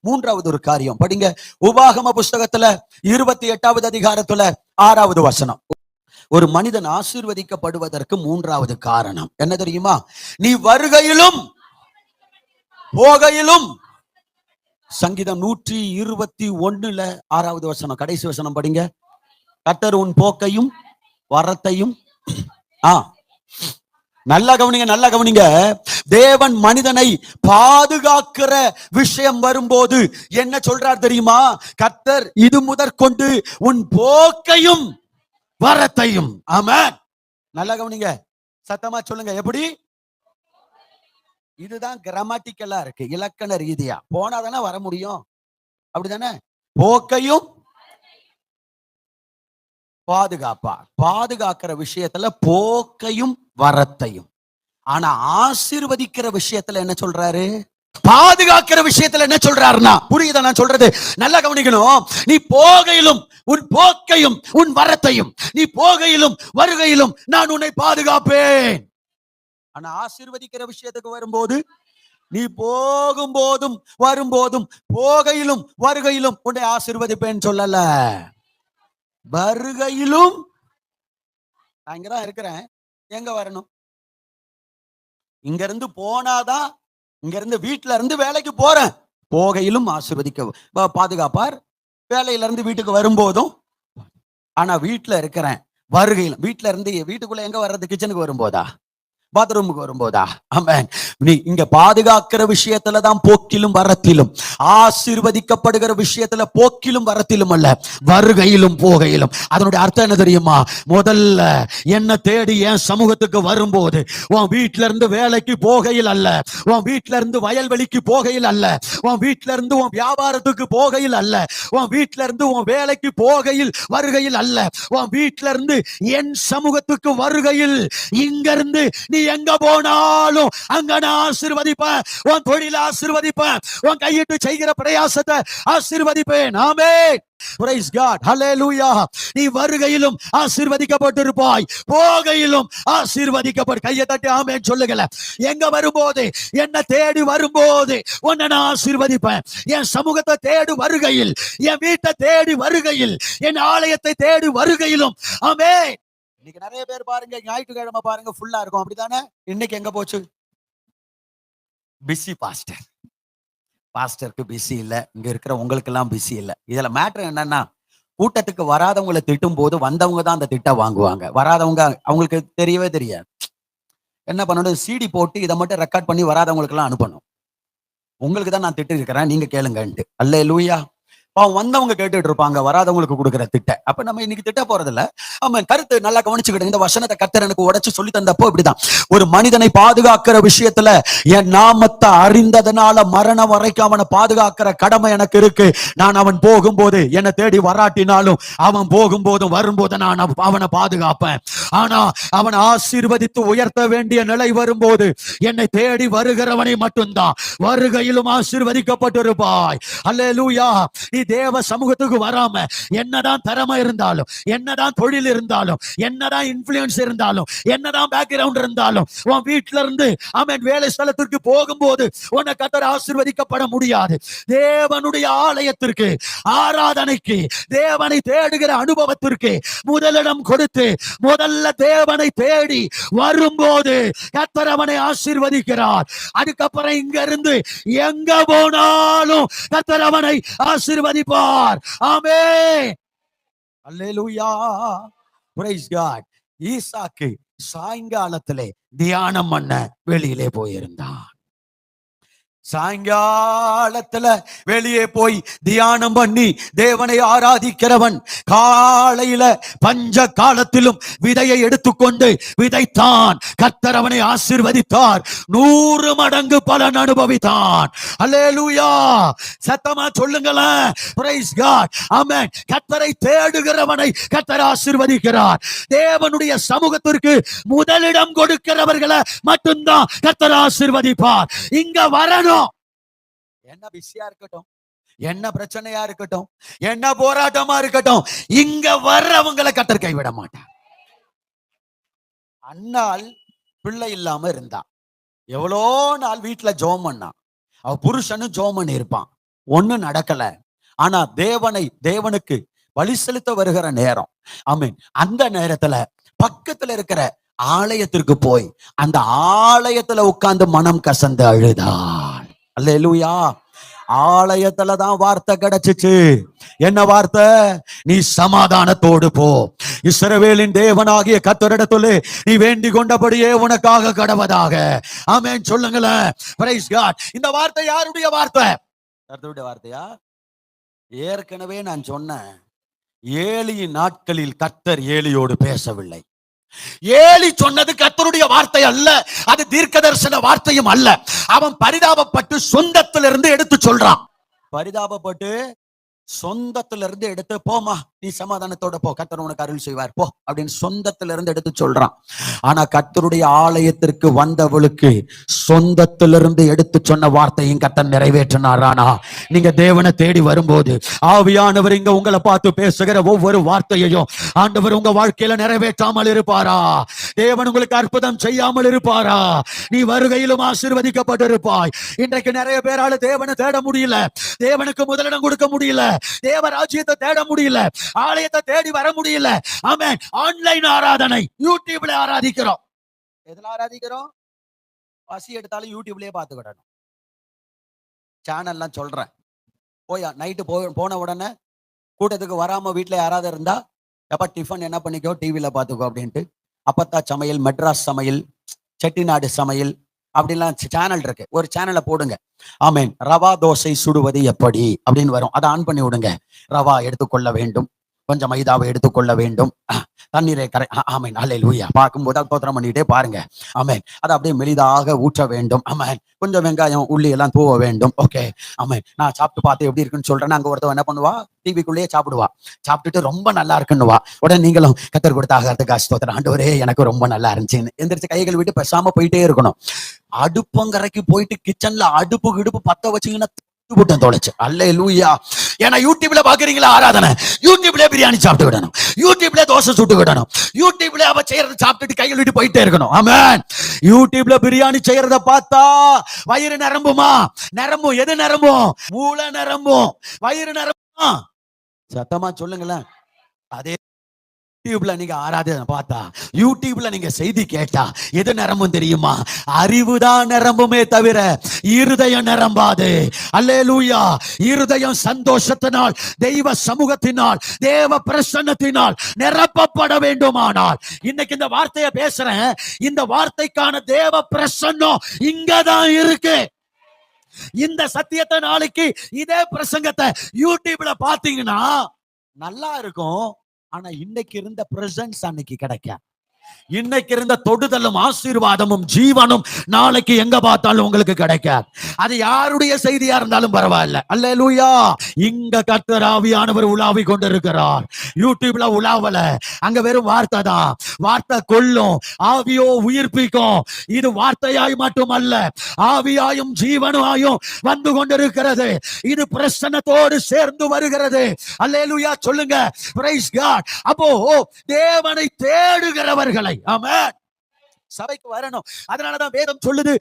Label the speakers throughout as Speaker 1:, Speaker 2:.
Speaker 1: மூன்றாவது ஒரு காரியம். படிங்க. உபாகம புஸ்தகத்துல இருபத்தி எட்டாவது அதிகாரத்துல ஆறாவது வசனம். ஒரு மனிதன் ஆசீர்வதிக்கப்படுவதற்கு மூன்றாவது காரணம். என்ன தெரியுமா? நீ வருகையிலும் போகையிலும் சங்கீதம் நூற்றி இருபத்தி ஒண்ணுல ஆறாவது வசனம் கடைசி வசனம் படிங்க. கட்டர் உன் போக்கையும் வரத்தையும் ஆ நல்லா கவனிங்க நல்லா கவனிங்க. தேவன் மனிதனை பாதுகாக்கிற விஷயம் வரும்போது என்ன சொல்றார் தெரியுமா? கத்தர் இது முதற்கொண்டு உன் போக்கையும் வரத்தையும். ஆமா நல்லா கவனிங்க. சத்தமா சொல்லுங்க எப்படி? இதுதான் கிராமட்டிக்கலா இருக்கு இலக்கண ரீதியா. போனா தானே வர முடியும். அப்படிதானே? போக்கையும் பாதுகாப்பா? பாதுகாக்கிற விஷயத்துல போக்கையும் வரத்தையும். ஆனா ஆசிர்வதிக்கிற விஷயத்துல என்ன சொல்றாரு? பாதுகாக்கிற விஷயத்துல என்ன சொல்றாருன்னா புரியுதா நான் சொல்றது? நல்லா கவனிக்கணும். நீ போகையிலும் உன் போக்கையும் உன் வரத்தையும் நீ போகையிலும் வருகையிலும் நான் உன்னை பாதுகாப்பேன். ஆனா ஆசிர்வதிக்கிற விஷயத்துக்கு வரும்போது நீ போகும் போதும் வரும்போதும் போகையிலும் வருகையிலும் உன்னை ஆசிர்வதிப்பேன்னு சொல்லல. வருகையிலும் நான் இங்கதான் இருக்கிறேன். எங்க வரணும்? இங்க இருந்து போனாதான் இங்க இருந்து வீட்டுல இருந்து வேலைக்கு போறேன். போகையிலும் ஆசிர்வதிக்க பாதுகாப்பார். வேலையில இருந்து வீட்டுக்கு வரும்போதும் ஆனா வீட்டுல இருக்கிறேன். வருகையில் வீட்டுல இருந்து வீட்டுக்குள்ள எங்க வர்றது? கிச்சனுக்கு வரும்போதா? பாத்ரூமுக்கு வரும்போதா? ஆமேன். நீ இங்க பாதுகாக்கிற விஷயத்துல தான் போக்கிலும் வரத்திலும் ஆசீர்வதிக்கப்படுகிற விஷயத்துல போக்கிலும் வரத்திலும் அல்ல வருகையிலும் போகையிலும். அதனுடைய அர்த்தம் என்ன தெரியுமா? முதல்ல என்ன தேடி என் சமூகத்துக்கு வரும்போது உன் வீட்டுல இருந்து வேலைக்கு போகையில் அல்ல உன் வீட்டுல இருந்து வயல்வெளிக்கு போகையில் அல்ல உன் வீட்டுல இருந்து உன் வியாபாரத்துக்கு போகையில் அல்ல உன் வீட்டுல இருந்து உன் வேலைக்கு போகையில் வருகையில் அல்ல. உன் வீட்டுல இருந்து என் சமூகத்துக்கு வருகையில் இங்க இருந்து நீ எங்க போனாலும் அங்க நான் ஆசீர்வதிப்பேன். உன் தொழில ஆசீர்வதிப்பேன். உன் கையிட்டு செய்கிற பிரயாசத்தை ஆசீர்வதிப்பேன். ஆமே நீ வருகையிலும் ஆசீர்வதிக்கப்பட்டிருப்பாய். போகையிலும் ஆசீர்வதிக்கப்பட்டு கையை தட்டி ஆமென் சொல்லுங்கள எங்க வரும்போது என்ன தேடி வரும்போது உன்னை நான் ஆசீர்வதிப்பேன். என் சமூகத்தை தேடி வருகையில் என் வீட்டை தேடி வருகையில் என் ஆலயத்தை தேடி வருகையிலும். ஆமே இன்னைக்கு நிறைய பேர் பாருங்க ஞாயிற்றுக்கிழமை பாருங்க ஃபுல்லா இருக்கும். அப்படித்தானே? இன்னைக்கு எங்க போச்சு? பிஸி பாஸ்டர் பாஸ்டருக்கு பிஸி இல்ல. இங்க இருக்கிற உங்களுக்கு எல்லாம் பிஸி இல்ல. இதுல மேட்ரு என்னன்னா கூட்டத்துக்கு வராதவங்களை திட்டும் போது வந்தவங்க தான் அந்த திட்டம் வாங்குவாங்க. வராதவங்க அவங்களுக்கு தெரியவே தெரியாது. என்ன பண்ணணும்? சிடி போட்டு இதை மட்டும் ரெக்கார்ட் பண்ணி வராதவங்களுக்கு எல்லாம் அனுப்பணும். உங்களுக்கு தான் நான் திட்டு இருக்கிறேன் நீங்க கேளுங்கன்ட்டு. அல்ல லூயா பாவம் வந்தவங்க கேட்டுட்டு இருப்பாங்க வராதவங்களுக்கு கொடுக்குற திட்ட. அப்ப நம்ம இன்னைக்கு திட்ட போறது இல்ல கருத்து நல்லா கவனிச்சுக்கிட்டு இந்த வசனத்தை கத்தர் எனக்கு உடச்சு சொல்லி தந்தப்போ இப்படிதான். ஒரு மனிதனை பாதுகாக்கிற விஷயத்துல என் நாமத்தை அறிந்ததுனால மரணம் வரைக்கும் அவனை பாதுகாக்கிற கடமை எனக்கு இருக்கு. நான் அவன் போகும்போது என்னை தேடி வராட்டினாலும் அவன் போகும்போதும் வரும்போது நான் அவனை பாதுகாப்பேன். ஆனா அவன் ஆசீர்வதித்து உயர்த்த வேண்டிய நிலை வரும்போது என்னை தேடி வருகிறவனை மட்டும்தான். வருகையிலும் ஆசீர்வதிக்கப்பட்டிருப்பாய். அல்லேலூயா. நீ தேவ சமூகத்துக்கு வராம என்னதான் திறமை இருந்தாலும் என்னதான் தொழில் இருந்தாலும் என்னதான் இன்ஃபுளுன்ஸ் இருந்தாலும் என்னதான் பேக்ரவுண்ட் இருந்தாலும் உன் வீட்டுல இருந்து அவன் வேலை ஸ்தலத்திற்கு போகும்போது உன்னை கத்தர் ஆசிர்வதிக்கப்பட முடியாது. தேவனுடைய ஆலயத்திற்கு ஆராதனைக்கு தேவனை தேடுகிற அனுபவத்திற்கு முதலிடம் கொடுத்து முதல்ல தேவனை தேடி வரும்போது கத்தர் அவனை ஆசிர்வதிக்கிறார். அதுக்கப்புறம் இங்க இருந்து எங்க போனாலும் கத்தர் அவனை ஆசிர்வதி ஆசீர்வதிப்பார் ஆமே அல்லேலூயா. பிரைஸ் காட் ஈசாக்கு சாயங்காலத்திலே தியானம் பண்ண வெளியிலே போயிருந்தான். சாயங்காலத்துல வெளியே போய் தியானம் பண்ணி தேவனை ஆராதிக்கிறவன் காலையில பஞ்ச காலத்திலும் விதையை எடுத்துக்கொண்டு விதைத்தான். கத்தரவனை அவனை நூறு மடங்கு பலன் அனுபவித்தான். அல்லேலூயா! சத்தமா சொல்லுங்களேன். பிரைஸ் காட் ஆமென் தேடுகிறவனை கத்தர் ஆசிர்வதிக்கிறார். தேவனுடைய சமூகத்திற்கு முதலிடம் கொடுக்கிறவர்களை மட்டும்தான் கத்தர் ஆசிர்வதிப்பார். இங்க வரணும். என்ன பிஸியா இருக்கட்டும் என்ன பிரச்சனையா இருக்கட்டும் என்ன போராட்டமா இருக்கட்டும் இங்க வர்றவங்களை கத்தர் கைவிட மாட்டார். அண்ணாள் பிள்ளை இல்லாம இருந்தா எவ்வளோ நாள் வீட்டுல ஜோம் பண்ணா அவ புருஷனும் ஜோம் பண்ணி இருப்பான் ஒண்ணும் நடக்கல. ஆனா தேவனை தேவனுக்கு வழி செலுத்த வருகிற நேரம் ஆமென். அந்த நேரத்துல பக்கத்துல இருக்கிற ஆலயத்திற்கு போய் அந்த ஆலயத்துல உட்கார்ந்து மனம் கசந்து அழுதா. அல்லா ஆலயத்துல தான் வார்த்தை கிடைச்சிச்சு. என்ன வார்த்தை? நீ சமாதானத்தோடு போ. இஸ்ரவேலின் தேவனாகிய கத்தரிடத்துல நீ வேண்டி கொண்டபடியே உனக்காக கடவதாக. ஆமேன். சொல்லுங்களேன். இந்த வார்த்தை யாருடைய வார்த்தை? கர்த்தருடைய வார்த்தையா? ஏற்கனவே நான் சொன்னேன். ஏலியின் நாட்களில் கத்தர் ஏழியோடு பேசவில்லை. ஏலி சொன்னது கர்த்தருடைய வார்த்தை அல்ல. அது தீர்க்க தரிசன வார்த்தையும் அல்ல. அவன் பரிதாபப்பட்டு சொந்தத்திலிருந்து எடுத்து சொல்றான். பரிதாபப்பட்டு சொந்தத்துல இருந்து எடுத்து போமா நீ சமாதானத்தோட போ. கத்தர் உனக்கு அருள் செய்வார். போ அப்படின்னு சொந்தத்துல இருந்து எடுத்து சொல்றான். ஆனா கத்தருடைய ஆலயத்திற்கு வந்தவளுக்கு சொந்தத்திலிருந்து எடுத்து சொன்ன வார்த்தையும் கத்தன் நிறைவேற்றினாரானா? நீங்க தேவனை தேடி வரும்போது ஆவியானவர் இங்க உங்களை பார்த்து பேசுகிற ஒவ்வொரு வார்த்தையையும் ஆண்டவர் உங்க வாழ்க்கையில நிறைவேற்றாமல் இருப்பாரா? தேவன் உங்களுக்கு அற்புதம் செய்யாமல் இருப்பாரா? நீ வருகையிலும் ஆசீர்வதிக்கப்பட்டிருப்பாய். இன்றைக்கு நிறைய பேரால தேவனை தேட முடியல. தேவனுக்கு முதலிடம் கொடுக்க முடியல. தேவ ராஜ்யத்தை தேட முடியல. ஆலயத்தை தேடி வர முடியல. ஆமே ஆன்லைன் ஆராதனை. யூடியூப்ல ஆராதிக்கிறோம். எதுல ஆராதிக்கிறோம்? பசி எடுத்தாலும் யூடியூப்லயே பார்த்துக்கிடணும். சேனல்லாம் சொல்றேன். போயா நைட்டு போ போன உடனே கூட்டத்துக்கு வராம வீட்ல யாராவது இருந்தா எப்ப டிஃபன் என்ன பண்ணிக்கோ டிவியில பாத்துக்கோ அப்படின்ட்டு. அப்பத்தா சமையல் மெட்ராஸ் சமையல் செட்டிநாடு சமையல் அப்படிலாம் சேனல் இருக்கு. ஒரு சேனலை போடுங்க. ஆமேன். ரவா தோசை சுடுவது எப்படி? அப்படின்னு வரும். அதை ஆன் பண்ணி விடுங்க. ரவா எடுத்துக்கொள்ள வேண்டும். கொஞ்சம் மைதாவை எடுத்துக்கொள்ள வேண்டும். தண்ணீரை கரை ஆமேன். அல்ல லூயா பார்க்கும்போது அற்போத்திரம் பண்ணிட்டே பாருங்க. ஆமேன். அதை அப்படியே மெலிதாக ஊற்ற வேண்டும். ஆமேன். கொஞ்சம் வெங்காயம் உள்ளி எல்லாம் தூவ வேண்டும். ஓகே. ஆமேன். நான் சாப்பிட்டு பார்த்து எப்படி இருக்குன்னு சொல்றேன் அங்கே ஒருத்தவன் என்ன பண்ணுவா? டிவிக்குள்ளேயே சாப்பிடுவா. சாப்பிட்டுட்டு ரொம்ப நல்லா இருக்குன்னுவா. உடனே நீங்களும் கத்தர் கொடுத்த ஆகாரத்துக்கு அஸ்தோத்திரம் ஆண்டவரே எனக்கு ரொம்ப நல்லா இருந்துச்சுன்னு எந்திரிச்சு கைகள் விட்டு பெசாம போயிட்டே இருக்கணும். அடுப்பங்கரைக்கு போயிட்டு கிச்சன்ல அடுப்பு கிடுப்பு பத்த வச்சீங்கன்னா போட்டேன் தொலைச்சு. அல்ல லூயா ஏன்னா யூடியூப்ல பாக்குறீங்களா? ஆராதனை. யூடியூப்ல பிரியாணி சாப்பிட்டு விடணும். யூடியூப்ல தோசை சுட்டு விடணும். யூடியூப்ல அவ செய்யறத சாப்பிட்டுட்டு கையில் விட்டு போயிட்டே இருக்கணும். ஆமென். யூடியூப்ல பிரியாணி செய்யறத பார்த்தா வயிறு நிரம்புமா? நிரம்பும். எது நிரம்பும்? மூளை நிரம்பும். வயிறு நிரம்புமா? சத்தமா சொல்லுங்களேன். அதே யூடியூப்ல நீங்க ஆராதனை பார்த்தா யூடியூப்ல நீங்க செய்தி கேட்டா எது நிரம்பும் தெரியுமா? அறிவுதான் நிரம்புமே தவிர இருதயம் நிரம்பாது. அல்லேலூயா! இருதயம் சந்தோஷத்தினால் தெய்வ சமூகத்தினால் தேவ பிரசன்னத்தினால் நிரப்பப்பட வேண்டுமானால். இன்னைக்கு இந்த வார்த்தையை பேசுறேன். இந்த வார்த்தைக்கான தேவ பிரசன்னம் இங்கதான் இருக்கு. இந்த சத்தியத்தை நாளைக்கு இதே பிரசங்கத்தை யூடியூப்ல பாத்தீங்கன்னா நல்லா இருக்கும். ஆனா இன்னைக்கு இருந்த பிரசன்ஸ் அன்னைக்கு கிடைக்க இன்னைக்கு இருந்த தொடுதலும் ஆசீர்வாதமும் ஜீவனும் நாளைக்கு எங்க பார்த்தாலும் உங்களுக்கு கிடைக்காது. அது யாருடைய செய்தியா இருந்தாலும் பரவாயில்ல. அல்லேலூயா. இங்க கர்த்தர் ஆவியானவர் உலாவி கொண்டிருக்கிறார். யூடியூப்ல உலாவல. அங்க வெறும் வார்த்தை தான். வார்த்தை கொல்லும் ஆவியோ உயிர்ப்பிக்கும். இது வார்த்தையாய் மட்டுமல்ல ஆவியாயும் ஜீவனாயும் வந்து கொண்டிருக்கிறது. இது பிரசனத்தோடு சேர்ந்து வருகிறது. அல்லேலூயா சொல்லுங்க. பிரைஸ் காட் அப்போ தேவனை தேடுகிறவர்கள் ஆமா சபைக்கு வரணும். அதனாலதான் வேதம் சொல்லுது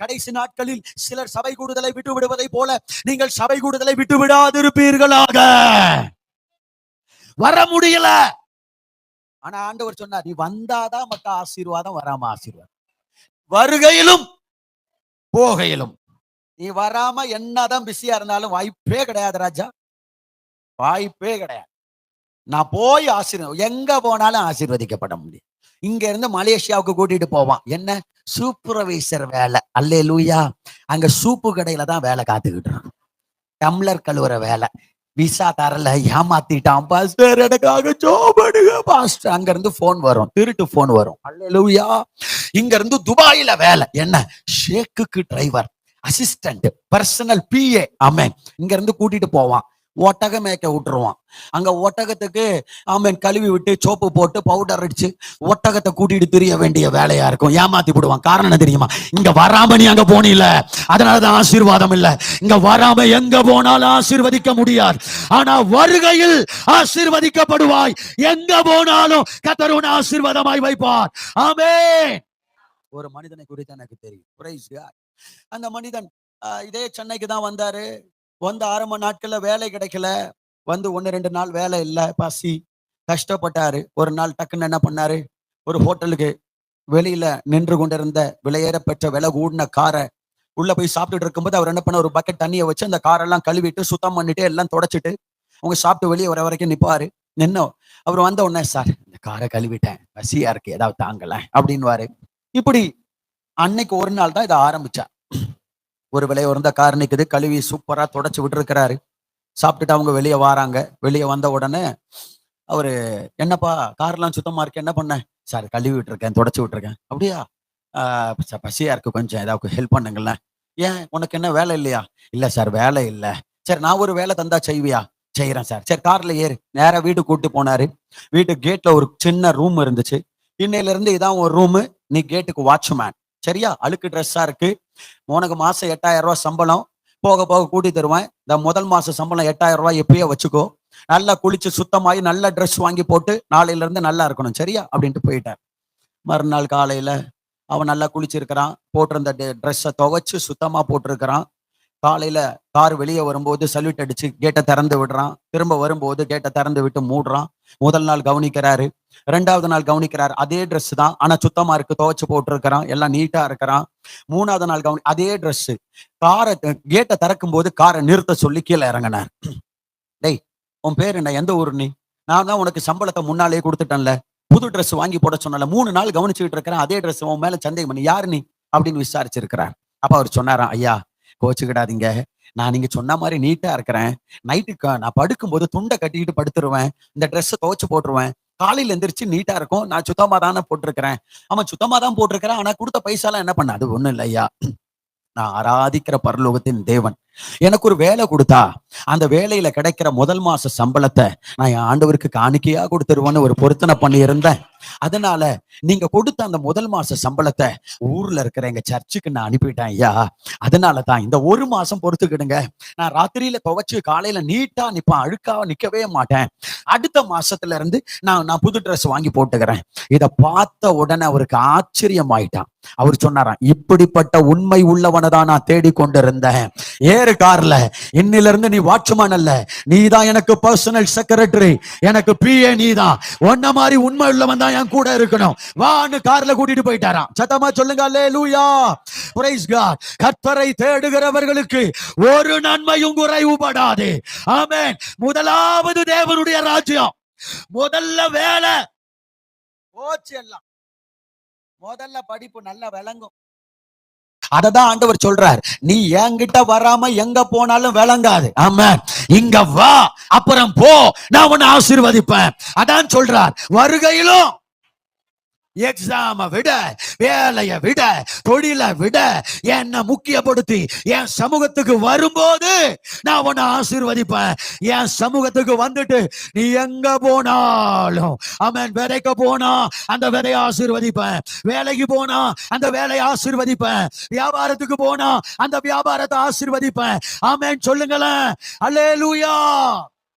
Speaker 1: கடைசி நாட்களில் சிலர் சபை கூடுதலை விட்டு விடுவதை போல நீங்கள் சபை கூடுதலை விட்டு விடாதிருப்பீர்களாக. வர முடியல. ஆனா ஆண்டவர் சொன்னார் நீ வந்தாதான் மக்க ஆசீர்வாதம் வராம ஆசீர்வாதம். வருகையிலும் போகையிலும். நீ வராம என்னதான் பிஸியா இருந்தாலும் வாய்ப்பே கிடையாது ராஜா. வாய்ப்பே கிடையாது. நான் போய் ஆசீர்வ எங்க போனாலும் ஆசீர்வதிக்கப்பட முடியும். இங்க இருந்து மலேசியாவுக்கு கூட்டிட்டு போவான். என்ன? சூப்பர்வைசர் வேலை. அல்லே லூயா அங்க சூப்பு கடையில தான் வேலை காத்துக்கிட்டு டம்ளர் கழுவுற வேலை. விசா தரல. ஏமாத்திட்டான். பாஸ்டர் எனக்காக ஜோபடுங்க பாஸ்டர் அங்க இருந்து போன் வரும். திருட்டு போன் வரும். அல்லேலூயா. இங்க இருந்து துபாயில வேலை. என்ன? ஷேக்குக்கு டிரைவர் அசிஸ்டன்ட் பர்சனல் பிஏ அமே இங்க இருந்து கூட்டிட்டு போவான். ஒட்டக மேய்க்க விட்டுருவான். அங்க ஒட்டகத்துக்கு ஆமென் கழுவி விட்டு சோப்பு போட்டு பவுடர் அடிச்சு ஒட்டகத்தை கூட்டிட்டு திரிய வேண்டிய வேலையா இருக்கும். ஏமாத்தி விடுவான் காரணம் என்ன தெரியுமா? இங்க வராம நீ அங்க போனில அதனாலதான் ஆசீர்வாதம் இல்ல. இங்க வராம எங்க போனாலும் ஆசீர்வதிக்க முடியாது. ஆனா வருகையில் ஆசீர்வதிக்கப்படுவாய். எங்க போனாலும் கத்தருன் ஆசீர்வாதமாய் வைப்பார். ஆமே ஒரு மனிதனை குறித்து எனக்கு தெரியும். அந்த மனிதன் ஆஹ், இதே சென்னைக்கு தான் வந்தாரு. வந்த ஆரம்ப நாட்கள்ல வேலை கிடைக்கல. வந்து ஒன்று ரெண்டு நாள் வேலை இல்லை. பசி. கஷ்டப்பட்டாரு. ஒரு நாள் டக்குன்னு என்ன பண்ணாரு? ஒரு ஹோட்டலுக்கு வெளியில நின்று கொண்டிருந்த விலையேற பெற்ற விலை கூடின காரை உள்ள போய் சாப்பிட்டுட்டு இருக்கும்போது அவர் என்ன பண்ண ஒரு பக்கெட் தண்ணியை வச்சு அந்த காரெல்லாம் கழுவிட்டு சுத்தம் பண்ணிட்டு எல்லாம் தொடச்சிட்டு அவங்க சாப்பிட்டு வெளியே வர வரைக்கும் நிப்பாரு. நின்னோ. அவர் வந்த உடனே சார் இந்த காரை கழுவிட்டேன். பசியா இருக்கு. ஏதாவது தாங்கல. அப்படின்வாரு இப்படி அன்னைக்கு ஒரு நாள் தான் இதை ஆரம்பிச்சா. ஒரு விலை உறந்த கார் நிற்குது கழுவி சூப்பராக தொடச்சி விட்டுருக்கிறாரு. சாப்பிட்டுட்டு அவங்க வெளியே வராங்க. வெளியே வந்த உடனே அவரு என்னப்பா கார்லாம் சுத்தமாக இருக்கு. என்ன பண்ண? சார் கழுவி விட்டுருக்கேன் தொடச்சி விட்டுருக்கேன். அப்படியா? சார் பசியா இருக்கு கொஞ்சம். ஏதாவது ஹெல்ப் பண்ணுங்களேன். ஏன்? உனக்கு என்ன வேலை இல்லையா? இல்லை சார் வேலை இல்லை. சரி நான் ஒரு வேலை தந்தா செய்வியா? செய்கிறேன் சார். சரி கார்ல ஏறு. நேராக வீட்டு கூட்டு போனாரு. வீட்டு கேட்ல ஒரு சின்ன ரூம் இருந்துச்சு. இன்னையில இருந்து இதான் ஒரு ரூமு நீ கேட்டுக்கு வாட்ச்மேன் சரியா? அழுக்கு ட்ரெஸ்ஸா இருக்கு. உனக்கு மாசம் எட்டாயிரம் ரூபாய் சம்பளம். போக போக கூட்டி தருவேன். இந்த முதல் மாச சம்பளம் எட்டாயிரம் ரூபாய் எப்பயோ வச்சுக்கோ. நல்லா குளிச்சு சுத்தமாயி நல்ல ட்ரெஸ் வாங்கி போட்டு நாளையில இருந்து நல்லா இருக்கணும். சரியா? அப்படின்ட்டு போயிட்டார். மறுநாள் காலையில அவன் நல்லா குளிச்சிருக்கிறான். போட்டிருந்த ட்ரெஸ்ஸை துவைச்சு சுத்தமா போட்டிருக்கிறான். காலையில கார் வெளியே வரும்போது சல்யூட் அடிச்சு கேட்டை திறந்து விடுறான். திரும்ப வரும்போது கேட்டை திறந்து விட்டு மூடுறான். முதல் நாள் கவனிக்கிறாரு. ரெண்டாவது நாள் கவனிக்கிறாரு. அதே ட்ரெஸ் தான். ஆனா சுத்தமா இருக்கு. துவைச்சு போட்டிருக்கிறான். எல்லாம் நீட்டா இருக்கிறான். மூணாவது நாள் கவனி அதே ட்ரெஸ் காரை கேட்டை திறக்கும் போது காரை நிறுத்த சொல்லி கீழே இறங்கினார். டேய் உன் பேர் என்ன? எந்த ஊர் நீ? நான் தான் உனக்கு சம்பளத்தை முன்னாலே கொடுத்துட்டேன்ல. புது ட்ரெஸ் வாங்கி போட சொன்னல மூணு நாள் கவனிச்சுக்கிட்டு இருக்கிறேன். அதே ட்ரெஸ் உன் மேல சந்தேகம் பண்ணி. யாரு நீ? அப்படின்னு விசாரிச்சிருக்கிறார். அப்ப அவர் சொன்னாராம் ஐயா கோச்சுக்கிடாதீங்க. நான் நீங்க சொன்ன மாதிரி நீட்டா இருக்கிறேன். நைட்டுக்கு நான் படுக்கும்போது துண்டை கட்டிக்கிட்டு படுத்துருவேன். இந்த ட்ரெஸ்ஸை துவைச்சு போட்டுருவேன். காலையில எந்திரிச்சு நீட்டா இருக்கும். நான் சுத்தமா தானே போட்டிருக்கிறேன். ஆமா சுத்தமா தான் போட்டிருக்கிறேன். ஆனா கொடுத்த பைசாலாம் என்ன பண்ண? அது ஒண்ணும் இல்லையா நான் ஆராதிக்கிற பரலோகத்தின் தேவன். எனக்கு ஒரு வேலை கொடுத்தா அந்த வேலையில கிடைக்கிற முதல் மாச சம்பளத்தை நான் என் ஆண்டவருக்கு காணிக்கையா கொடுத்துருவேன்னு ஒரு பொருத்தனை பண்ணி இருந்தேன் அதனால நீங்க கொடுத்த அந்த முதல் மாச சம்பளத்தை ஊர்ல இருக்கிற எங்க சர்ச்சுக்கு நான் அனுப்பிட்டேன் ஐயா. அதனால தான் இந்த ஒரு மாசம் பொறுத்துக்கிடுங்க. நான் ராத்திரியில துவைச்சு காலையில நீட்டா நிப்பேன் அழுக்காவ நிக்கவே மாட்டேன். அடுத்த மாசத்துல இருந்து நான் நான் புது ட்ரெஸ் வாங்கி போட்டுக்கிறேன். இதை பார்த்த உடனே அவருக்கு ஆச்சரியம் ஆயிட்டான் அவர் சொன்னாராம் இப்படிப்பட்ட உண்மை உள்ளவனை தான் நான் தேடிக்கொண்டிருந்தேன். ஏ ஏறு கார்ல. இன்னில இருந்து நீ வாட்ச்மேன் அல்ல. நீ தான் எனக்கு பர்சனல் செக்ரட்டரி எனக்கு பிஏ நீ தான் உன்ன மாதிரி உண்மை உள்ளவன் தான் என் கூட இருக்கணும். வான்னு கார்ல கூட்டிட்டு போயிட்டாராம். சத்தமா சொல்லுங்க அல்லேலூயா பிரைஸ் காட் கர்த்தரை தேடுகிறவர்களுக்கு ஒரு நன்மையும் குறைவுபடாது. ஆமேன் முதலாவது தேவனுடைய ராஜ்யம். முதல்ல வேலை. போச்சு எல்லாம். முதல்ல படிப்பு நல்லா விளங்கும். அதை தான் ஆண்டவர் சொல்றார். நீ என்கிட்ட வராம எங்க போனாலும் விளங்காது. ஆமா இங்க வா அப்புறம் போ. நான் உன்னை ஆசீர்வதிப்பேன். அதான் சொல்றார். வருகையிலும் எக்ஸாம விட வேலையை விட தொழிலை விட என்ன முக்கியப்படுத்தி என் சமூகத்துக்கு வரும்போது நான் உன்னை ஆசீர்வதிப்பேன். என் சமூகத்துக்கு வந்துட்டு நீ எங்க போனாலும் அவன் விதைக்க போனா அந்த விதையை ஆசீர்வதிப்பேன். வேலைக்கு போனா அந்த வேலையை ஆசீர்வதிப்பேன். வியாபாரத்துக்கு போனா அந்த வியாபாரத்தை ஆசீர்வதிப்பேன். ஆமென். சொல்லுங்களேன். அல்லேலூயா